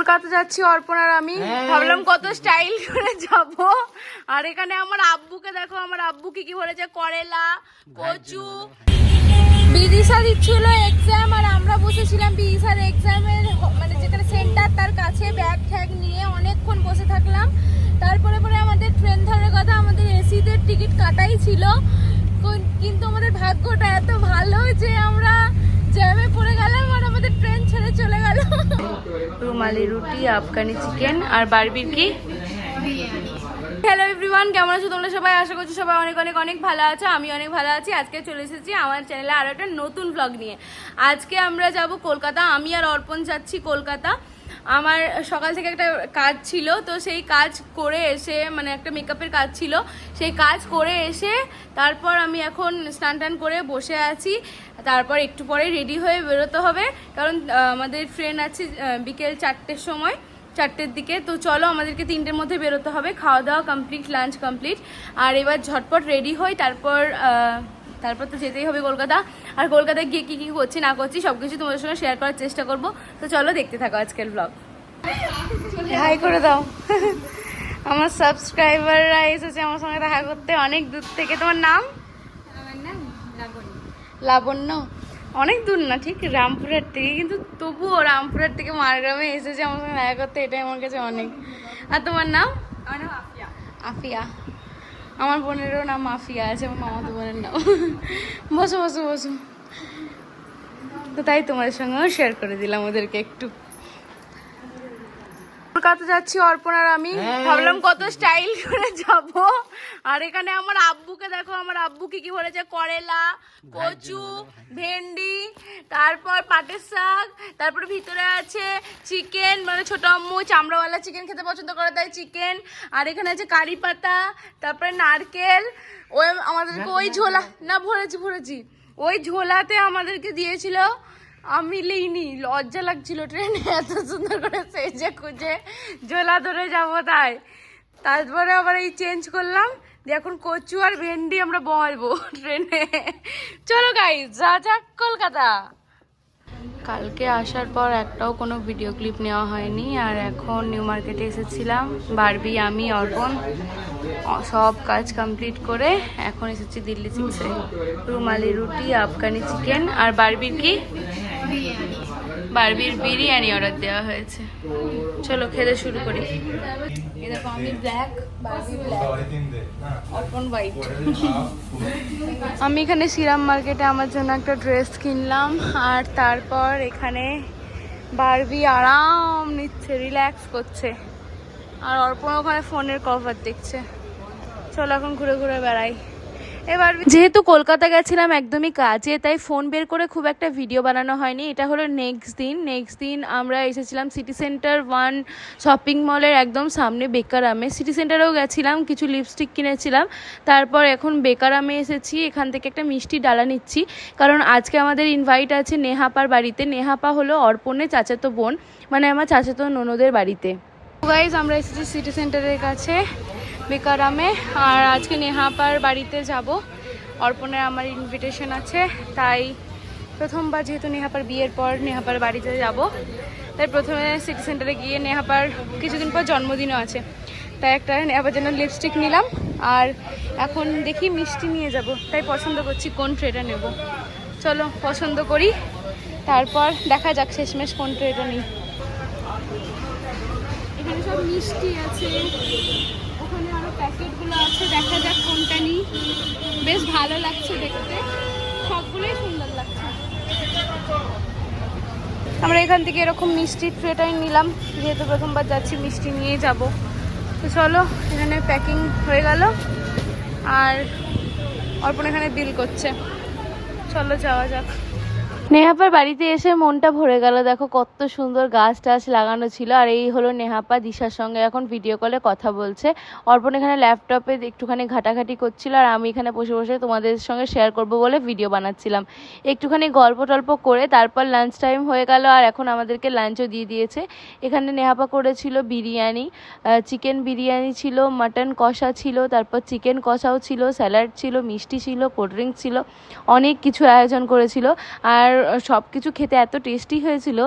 কলকাতা যাচ্ছি অর্পণার আমি। ভাবলাম কত স্টাইল করে যাব। আর এখানে আমার আব্বুকে দেখো আমার আব্বু কি কি বলেছে করেলা কচু। বিদিশা দিচ্ছিল এক্সাম আর আমরা বসেছিলাম বিদিশার এক্সামের মানে যেখানে সেন্টার তার কাছে ব্যাগ ঠ্যাগ নিয়ে অনেকক্ষণ বসে থাকলাম। তারপরে পরে আমাদের ট্রেন ধরার কথা আমাদের এসিদের টিকিট কাটাই ছিল। কিন্তু আমাদের ভাগ্যটা এত ভালো যে আমরা জ্যামে পড়ে গেলাম আর আমাদের ট্রেন ছেড়ে চলে গেল রুমালি রুটি, আফগানি চিকেন আর বারবির কি? হ্যালো এভরিওয়ান কেমন আছো তোমরা সবাই? আশা করছি সবাই অনেক অনেক অনেক ভালো আছো, আমি অনেক ভালো আছি। আজকে চলে এসেছি আমার চ্যানেলে আরও একটা নতুন ব্লগ নিয়ে। আজকে আমরা যাব কলকাতা, আমি আর অর্পণ যাচ্ছি কলকাতা। আমার সকাল থেকে একটা কাজ ছিল, তো সেই কাজ করে এসে মানে একটা মেকআপের কাজ ছিল, সেই কাজ করে এসে তারপর আমি এখন স্নান টান করে বসে আছি। তারপর একটু পরে রেডি হয়ে বেরোতে হবে, কারণ আমাদের ট্রেন আছে বিকেল চারটের সময়, চারটের দিকে। তো চলো আমাদেরকে তিনটের মধ্যে বেরোতে হবে, খাওয়া দাওয়া কমপ্লিট লাঞ্চ কমপ্লিট আর এবার ঝটপট রেডি হই, তারপর তারপর তো যেতেই হবে কলকাতা। আর কলকাতায় গিয়ে কী কী করছি না করছি সব কিছু তোমাদের সঙ্গে শেয়ার করার চেষ্টা করব। তো চলো দেখতে থাকো আজকের ব্লগ হাই করে দাও। আমার সাবস্ক্রাইবাররা এসেছে আমার সঙ্গে দেখা করতে অনেক দূর থেকে। তোমার নাম? লাবণ্য। অনেক দূর না ঠিক রামপুরের থেকে। কিন্তু তবুও রামপুরের থেকে মারগ্রামে এসেছে আমার সঙ্গে দেখা করতে এটাই আমার কাছে অনেক। আর তোমার নাম আফিয়া। আফিয়া। আমার বোনেরও নাম মাফিয়া আছে, আমার মামাতো বোনের নাম। বসো বসো বসো। তো তাই তোমাদের সঙ্গেও শেয়ার করে দিলাম ওদেরকে একটু। কলকাতা যাচ্ছি অর্পণার আমি। ভাবলাম কত স্টাইল করে যাব। আর এখানে আমার আব্বুকে দেখো আমার আব্বু কি কি বলেছে? করেলা কচু ভেন্ডি তারপর পাটের শাক তারপর ভিতরে আছে চিকেন মানে ছোট আম্মু চামড়াওয়ালা চিকেন খেতে পছন্দ করে তাই চিকেন আর এখানে আছে কারি পাতা তারপরে নারকেল ওই আমাদেরকে ওই ঝোলা না ভরেছি ভরেছি ওই ঝোলাতে আমাদেরকে দিয়েছিল আমি লিনি লজ্জা লাগছিল ট্রেনে এত সুন্দর করে সেজে খুঁজে ঝোলা ধরে যাব তাই। তারপরে আবার এই চেঞ্জ করলাম, দিয়ে এখন কচু আর ভেন্ডি আমরা বলব ট্রেনে। চলো গাই যা যাক কলকাতা। কালকে আসার পর একটাও কোনো ভিডিও ক্লিপ নেওয়া হয়নি, আর এখন নিউ মার্কেটে এসেছিলাম, বারবি, আমি, অর্পণ, সব কাজ কমপ্লিট করে এখন এসেছি দিল্লি সিক্সে রুমালি রুটি, আফগানি চিকেন আর বারবির কি বারবির বিরিয়ানি অর্ডার দেওয়া হয়েছে। চলো, খেতে শুরু করি। আমি ব্ল্যাক অর্পণ হোয়াইট আমি এখানে শ্রীরাম মার্কেটে আমার জন্য একটা ড্রেস কিনলাম, আর তারপর এখানে বারবি আরাম নিচ্ছে রিল্যাক্স করছে। আর অর্পণ ওখানে ফোনের কভার দেখছে। চলো, এখন ঘুরে ঘুরে বেড়াই। এবার যেহেতু কলকাতা গেছিলাম একদমই কাজে তাই ফোন বের করে খুব একটা ভিডিও বানানো হয়নি। এটা হলো নেক্সট দিন। নেক্সট দিন আমরা এসেছিলাম সিটি সেন্টার ওয়ান শপিং মলের একদম সামনে বেকারামে। সিটি সেন্টারেও গেছিলাম কিছু লিপস্টিক কিনেছিলাম। তারপর এখন বেকারামে এসেছি এখান থেকে একটা মিষ্টি ডালা নিচ্ছি। কারণ আজকে আমাদের ইনভাইট আছে নেহাপার বাড়িতে। নেহাপা হলো অর্পণের চাচাতো বোন মানে আমার চাচাতো ননদের বাড়িতে। গাইজ আমরা এসেছি সিটি সেন্টারের কাছে। বেকারামে আর আজকে নেহাপার বাড়িতে যাব। অর্পণের আমার ইনভিটেশন আছে। তাই প্রথমবার যেহেতু নেহাপার বিয়ের পর নেহাপার বাড়িতে যাব, তাই প্রথমে সিটি সেন্টারে গিয়ে নেহাপার কিছুদিন পর জন্মদিনও আছে। তাই একটা নেহাপার জন্য লিপস্টিক নিলাম। আর এখন দেখি মিষ্টি নিয়ে যাব। তাই পছন্দ করছি কোন ট্রেটা নেব। চলো, পছন্দ করি। তারপর দেখা যাক, শেষমেশ কোন ট্রেটা নিই। এখানে সব মিষ্টি আছে। প্যাকেটগুলো আছে, দেখা যাক কোনটা নিই। বেশ ভালো লাগছে দেখতে। সবগুলোই সুন্দর লাগছে। আমরা এখান থেকে এরকম মিষ্টি ট্রেটাই নিলাম। যেহেতু প্রথমবার যাচ্ছি, মিষ্টি নিয়ে যাব। তো চলো, এখানে প্যাকিং হয়ে গেল। আর অর্পণ এখানে বিল করছে। চলো যাওয়া যাক। নেহাপার বাড়িতে এসে মনটা ভরে গেল। দেখো কত সুন্দর গাছ টাছ লাগানো ছিল। আর এই হলো নেহাপা দিশার সঙ্গে এখন ভিডিও কলে কথা বলছে। অর্পণ এখানে ল্যাপটপে একটুখানি ঘাটাঘাটি করছিল আর আমি এখানে বসে বসে তোমাদের সঙ্গে শেয়ার করব বলে ভিডিও বানাচ্ছিলাম। একটুখানি গল্প টল্প করে তারপর লাঞ্চ টাইম হয়ে গেল আর এখন আমাদেরকে লাঞ্চও দিয়ে দিয়েছে। এখানে নেহাপা করেছিল বিরিয়ানি চিকেন বিরিয়ানি ছিল মাটন কষা ছিল, তারপর চিকেন কষাও ছিল স্যালাড ছিল, মিষ্টি ছিল কোল্ড ড্রিঙ্কস ছিল, অনেক কিছু আয়োজন করেছিল। আর সব কিছু খেতে এত টেস্টি হয়েছিল।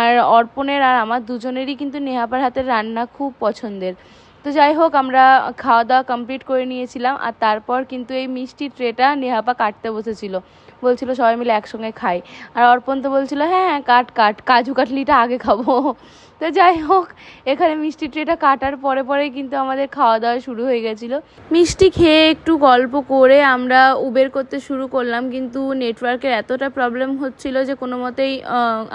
আর অর্পণের আর আমার দুজনেরই কিন্তু নেহাপার হাতের রান্না খুব পছন্দের। তো যাই হোক, আমরা খাওয়া দাওয়া কমপ্লিট করে নিয়েছিলাম, আর তারপর কিন্তু এই মিষ্টি ট্রেটা নেহাপা কাটতে বসেছিল। বলছিল, সবাই মিলে একসঙ্গে খাই। আর অর্পণ তো বলছিল হ্যাঁ হ্যাঁ কাট কাট, কাজু কাটলিটা আগে খাব। তো যাই হোক এখানে মিষ্টি ট্রেটা কাটার পরে পরে কিন্তু আমাদের খাওয়া দাওয়া শুরু হয়ে গেছিল। মিষ্টি খেয়ে একটু গল্প করে আমরা উবের করতে শুরু করলাম কিন্তু নেটওয়ার্কের এতটা প্রবলেম হচ্ছিল যে কোনো মতেই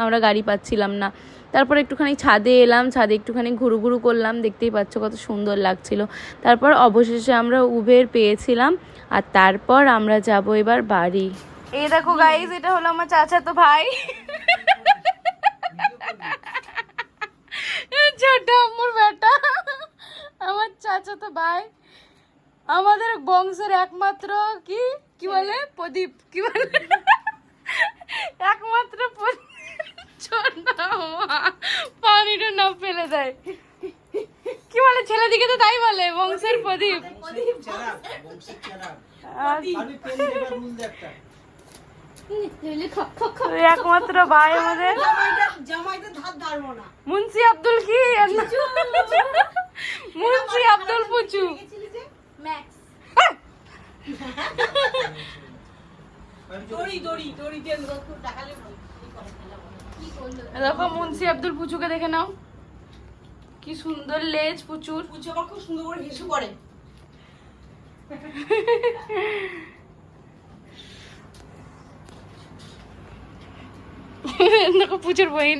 আমরা গাড়ি পাচ্ছিলাম না। তারপর একটুখানি ছাদে এলাম ছাদে একটুখানি ঘুরু ঘুরু করলাম দেখতেই পাচ্ছ কত সুন্দর লাগছিল। তারপর অবশেষে আমরা উবের পেয়েছিলাম আর তারপর আমরা যাব এবার বাড়ি। এই দেখো গাইজ এটা হলো আমার চাচাতো ভাই। আমার চাচাতো ভাই আমাদের বংশের একমাত্র কি? কি বলে? প্রদীপ। কি বলে? একমাত্র পানিটা না ফেলে দেয়। কি বলে? ছেলে দিকে তো তাই বলে বংশের প্রদীপ। একমাত্র ভাই আমাদের। মুন্সি আব্দুল কি? মুন্সি আব্দুল পুচু। দেখালে দেখো মুন্সি আব্দুল পুচুকে দেখে নাও। কি সুন্দর লেজ পুচুর। পুজো আবার খুব সুন্দর করে হিসু করে। দেখো পুচুর বহিন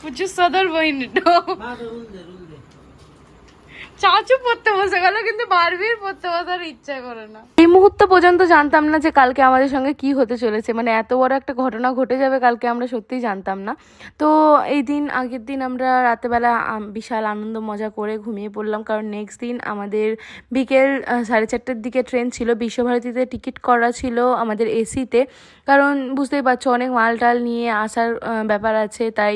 পুচুর সদর বহিন এটা। চাচু পড়তে বসে গেল কিন্তু বারবির পড়তে বসার ইচ্ছা করে না। এই মুহূর্ত পর্যন্ত জানতাম না যে কালকে আমাদের সঙ্গে কি হতে চলেছে। মানে এত বড় একটা ঘটনা ঘটে যাবে কালকে আমরা সত্যিই জানতাম না। তো এই দিন, আগের দিন আমরা রাতেবেলা বিশাল আনন্দ মজা করে ঘুমিয়ে পড়লাম। কারণ নেক্সট দিন আমাদের বিকেল সাড়ে চারটের দিকে ট্রেন ছিল। বিশ্বভারতীতে টিকিট করা ছিল আমাদের এসিতে কারণ বুঝতেই পারছ, অনেক মাল টাল নিয়ে আসার ব্যাপার আছে। তাই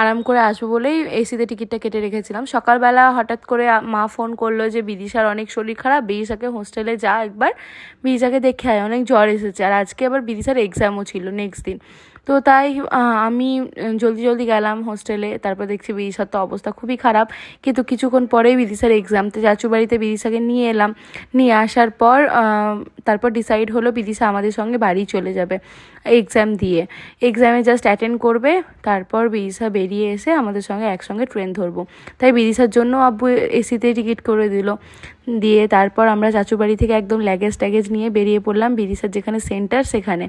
আরাম করে আসব বলেই এসিতে টিকিটটা কেটে রেখেছিলাম। সকালবেলা হঠাৎ করে মা ফোন করল যে, বিদিশার অনেক শরীর খারাপ, বিদিশাকে হোস্টেলে যা একবার বিদিশাকে দেখে আয় অনেক জ্বর এসেছে। আর আজকে আবার বিদিশার এক্সামও ছিল নেক্সট দিন। তো তাই আমি জলদি জলদি গেলাম হোস্টেলে, তারপর দেখছি বিদিশার তো অবস্থা খুবই খারাপ। কিন্তু কিছুক্ষণ পরেই বিদিশার এক্সাম তো, চাচু বাড়িতে বিদিশাকে নিয়ে এলাম। নিয়ে আসার পর তারপর ডিসাইড হলো বিদিশা আমাদের সঙ্গে বাড়ি চলে যাবে এক্সাম দিয়ে। এক্সামে জাস্ট অ্যাটেন্ড করবে, তারপর বিদিশা বেরিয়ে এসে আমাদের সঙ্গে একসঙ্গে ট্রেন ধরবো। তাই বিদিশার জন্য আব্বু এসিতে টিকিট করে দিল। দিয়ে তারপর আমরা চাচু বাড়ি থেকে একদম ল্যাগেজ ট্যাগেজ নিয়ে বেরিয়ে পড়লাম বিদিশার যেখানে সেন্টার সেখানে।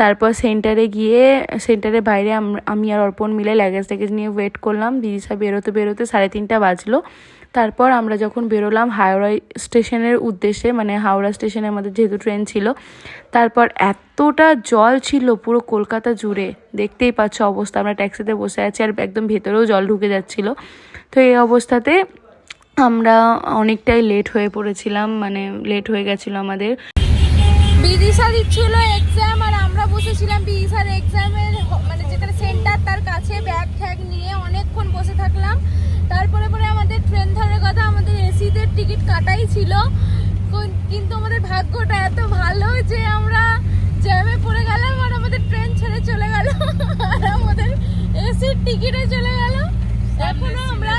তারপর সেন্টারে গিয়ে সেন্টারের বাইরে আমি আর অর্পণ মিলে ল্যাগেজ ট্যাগেজ নিয়ে ওয়েট করলাম। বিদিশা বেরোতে বেরোতে সাড়ে তিনটা বাজলো। তারপর আমরা যখন বেরোলাম হাওড়া স্টেশনের উদ্দেশ্যে মানে হাওড়া স্টেশনে আমাদের যেহেতু ট্রেন ছিল, তারপর এতটা জল ছিল পুরো কলকাতা জুড়ে। দেখতেই পাচ্ছ অবস্থা, আমরা ট্যাক্সিতে বসে আছি আর একদম ভেতরেও জল ঢুকে যাচ্ছিল। তো এই অবস্থাতে আমরা অনেকটাই লেট হয়ে পড়েছিলাম মানে লেট হয়ে গেছিল আমাদের। বিদিশা দিচ্ছিল এক্সাম আর আমরা বসেছিলাম বিদিশার এক্সামের মানে যেখানে সেন্টার তার কাছে ব্যাগ ঠ্যাগ নিয়ে অনেকক্ষণ বসে থাকলাম। তারপরে পরে আমাদের ট্রেন ধরার কথা আমাদের এসিদের টিকিট কাটাই ছিল। কিন্তু আমাদের ভাগ্যটা এত ভালো যে আমরা জ্যামে পড়ে গেলাম আর আমাদের ট্রেন ছেড়ে চলে গেল। আর আমাদের এসির টিকিটে চলে গেল। এখনও আমরা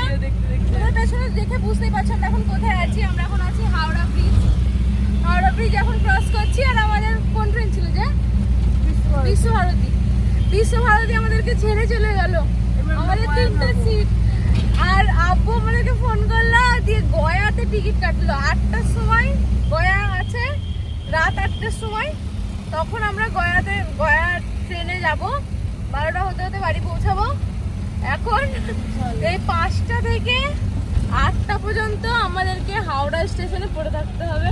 পেছনে দেখে বুঝতেই পারছ আমরা এখন কোথায় আছি আমরা এখন আছি হাওড়া ব্রিজ হাওড়া ব্রিজ করছি আর আমাদের কোন ট্রেন ছিল যে? বিশ্বভারতী বিশ্বভারতী আমাদেরকে ছেড়ে চলে গেল। আমাদের তিনটে সিট আর আব্বু আমাদেরকে ফোন করল দিয়ে গয়াতে টিকিট কাটলো। আটটার সময় গয়া আছে রাত আটটার সময়। তখন আমরা গয়াতে গয়া ট্রেনে যাব। বারোটা হতে হতে বাড়ি পৌঁছাবো। এখন এই পাঁচটা থেকে আটটা পর্যন্ত আমাদেরকে হাওড়া স্টেশনে পড়ে থাকতে হবে।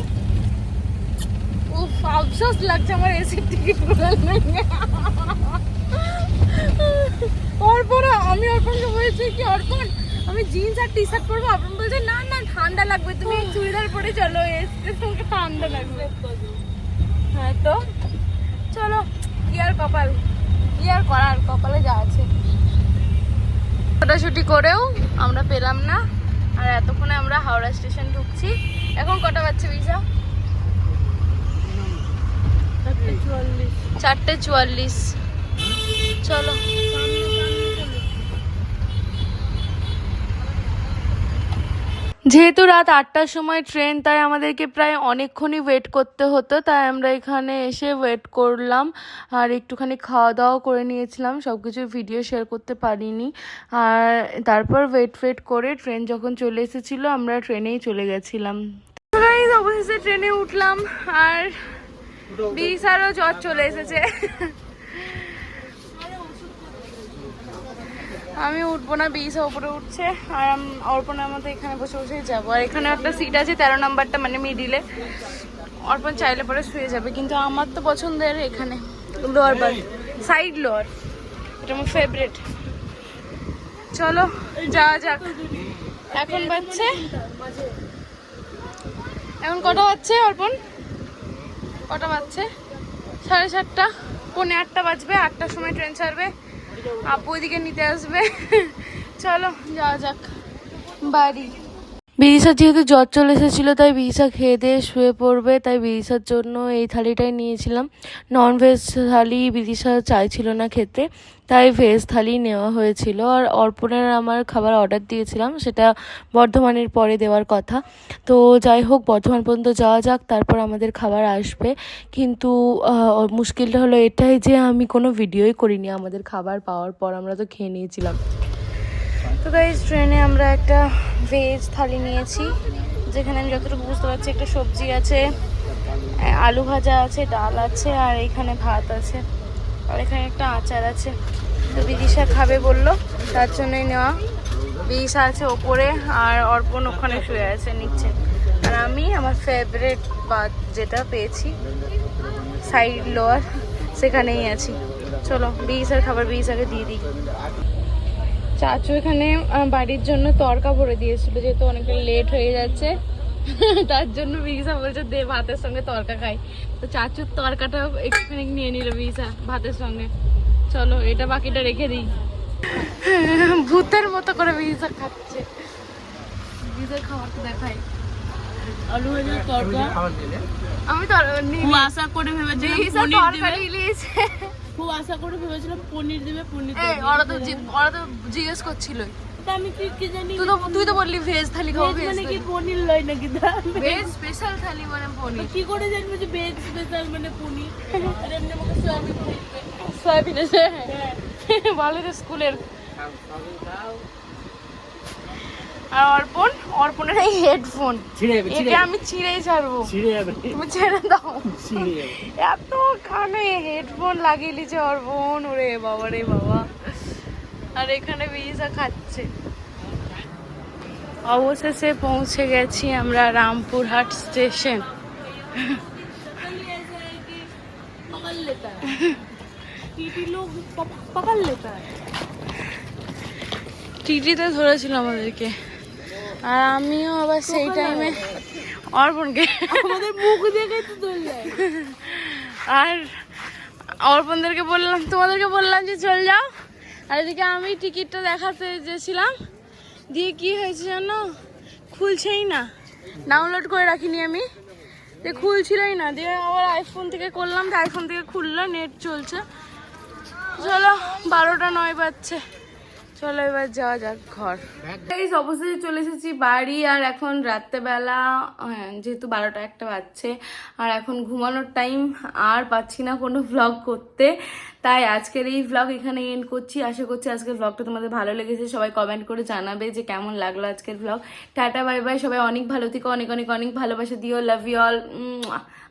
উফ আফসোস লাগছে আমার এসির টিকিট অর্পণ আমি অর্পণকে বলছি কি অর্পণ আমি জিন্স আর টি শার্ট পরবো? অর্পণ বলছে না না ঠান্ডা লাগবে তুমি চুড়িদার পরে চলো স্টেশনকে ঠান্ডা লাগবে। হ্যাঁ তো? চলো কি আর কপাল কি আর করার কপালে যা আছে। ছোটাছুটি করেও আমরা পেলাম না আর এতক্ষণে আমরা হাওড়া স্টেশন ঢুকছি। এখন কটা বাজছে বিশা? চারটে চুয়াল্লিশ। চলো। যেহেতু রাত আটটার সময় ট্রেন, তাই আমাদেরকে প্রায় অনেকক্ষণই ওয়েট করতে হতো, তাই আমরা এখানে এসে ওয়েট করলাম আর একটুখানি খাওয়া দাওয়া করে নিয়েছিলাম সব কিছু ভিডিও শেয়ার করতে পারিনি। আর তারপর ওয়েট ওয়েট করে ট্রেন যখন চলে এসেছিল, আমরা ট্রেনেই চলে গেছিলাম। অবশেষে ট্রেনে উঠলাম। আর বিশারও জ্বর চলে এসেছে। আমি উঠবো না বিশা উপরে উঠছে। আর অর্পণের মতো এখানে বসে বসেই যাব। আর এখানে একটা সিট আছে, তেরো নাম্বারটা মানে মিডিলে অর্পণ চাইলে পরে শুয়ে যাবে, কিন্তু আমার তো পছন্দের এখানে লোয়ার বার সাইড লোয়ার এটা আমার ফেভারিট চলো, যাওয়া যাক। এখন বাজছে? এখন কটা বাজছে, অর্পণ? কটা বাজছে? সাড়ে সাতটা। পৌনে আটটা বাজবে, আটটার সময় ট্রেন ছাড়বে। আপু ওইদিকে নিতে আসবে। চলো, যাওয়া যাক। বাড়ি। বিরিশার যেহেতু জ্বর চলে এসেছিল, তাই বিরিশা খেয়ে দিয়ে শুয়ে পড়বে। তাই বিরিশার জন্য এই থালিটাই নিয়েছিলাম। নন ভেজ থালি বিদিশা চাইছিল না খেতে, তাই ভেজ থালি নেওয়া হয়েছিল। আর অর্পণের আমার খাবার অর্ডার দিয়েছিলাম, সেটা বর্ধমানের পরে দেওয়ার কথা। তো যাই হোক, বর্ধমান পর্যন্ত যাওয়া যাক, তারপর আমাদের খাবার আসবে। কিন্তু মুশকিলটা হলো এটাই যে আমি কোনো ভিডিওই করিনি আমাদের খাবার পাওয়ার পর, আমরা তো খেয়ে নিয়েছিলাম। তো গাইজ ট্রেনে আমরা একটা ভেজ থালি নিয়েছি, যেখানে আমি যতটুকু বুঝতে পারছি একটা সবজি আছে, আলু ভাজা আছে, ডাল আছে, আর এখানে ভাত আছে, আর এখানে একটা আচার আছে। তো বিদিশা খাবে বলল, তার জন্যই নেওয়া। বিদিশা আছে ওপরে, আর অর্পণ ওখানে শুয়ে আছে নিচে। আর আমি আমার ফেভারেট ভাত যেটা পেয়েছি সাইড লোয়ার সেখানেই আছি। চলো, বিদিশার খাবার বিদিশাকে দিয়ে দিই। চাচু এখানে বাড়ির জন্য তরকা ভরে দিয়েছিল যেহেতু অনেকটা লেট হয়ে যাচ্ছে। তার জন্য বিঘা বলছে দে ভাতের সঙ্গে তরকা খাই। তো চাচুর তরকাটা একটুখানি নিয়ে নিল বিঘা ভাতের সঙ্গে। চলো এটা বাকিটা রেখে দিই। ভূতের মতো করে বিঘা খাচ্ছে। বিঘার খাবার তো দেখাই। আলু তরকা। আমি তো আশা করে পনির নিয়েছে। খুব আশা করে ভেবেছিলাম পনির দেবে পনির এই ওরা তো জি- ওরা তো জিজ্ঞেস করছিল তা আমি কি কি জানি তুই তো তুই তো বললি ভেজ থালি খাব ভেজ ভেজ মানে কি পনির লয় নাকি তা? ভেজ স্পেশাল থালি মানে পনির। কি করে জানব যে ভেজ স্পেশাল মানে পনির? আর এমনি আমাকে সয়াবিন পনির সয়াবিন আছে ভালো রে স্কুলের। আর অর্পণ অর্পণের এই হেডফোন এটা আমি ছিঁড়েই ছাড়বো। তুমি ছেড়ে দাও। এত কানে হেডফোন লাগিয়ে নিচ্ছে অর্পণ ওরে বাবা রে বাবা। আর এখানে ভিজা খাচ্ছে। অবশেষে পৌঁছে গেছি আমরা রামপুরহাট স্টেশন। টিটিতে ধরেছিল আমাদেরকে। আর আমিও আবার সেই টাইমে অর্পণকে। আমাদের মুখ দেখে তো যায় আর অর্পণদেরকে বললাম তোমাদেরকে বললাম যে চল যাও। আর এদিকে আমি টিকিটটা দেখাতে গেছিলাম। দিয়ে কি হয়েছে জানো? খুলছেই না। ডাউনলোড করে রাখিনি আমি। যে খুলছিলই না। দিয়ে আবার আইফোন থেকে করলাম তো আইফোন থেকে খুললো নেট চলছে। চলো বারোটা নয় বাজছে। চলো এবার যাওয়া যাক ঘর। এই অবশ্যই চলে এসেছি বাড়ি, আর এখন রাত্রেবেলা হ্যাঁ যেহেতু বারোটা একটা বাজছে, আর এখন ঘুমানোর টাইম আর পাচ্ছি না কোনো ভ্লগ করতে। তাই আজকের এই ভ্লগ এখানে এন্ড করছি। আশা করছি আজকের ভ্লগটা তোমাদের ভালো লেগেছে। সবাই কমেন্ট করে জানাবে যে কেমন লাগল আজকের ভ্লগ টাটা বাই বাই সবাই অনেক ভালো থেকো, অনেক অনেক অনেক ভালোবাসা দিও। লাভ ইউ অল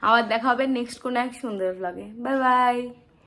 আবার দেখা হবে নেক্সট কোনো এক সুন্দর ভ্লগে বাই বাই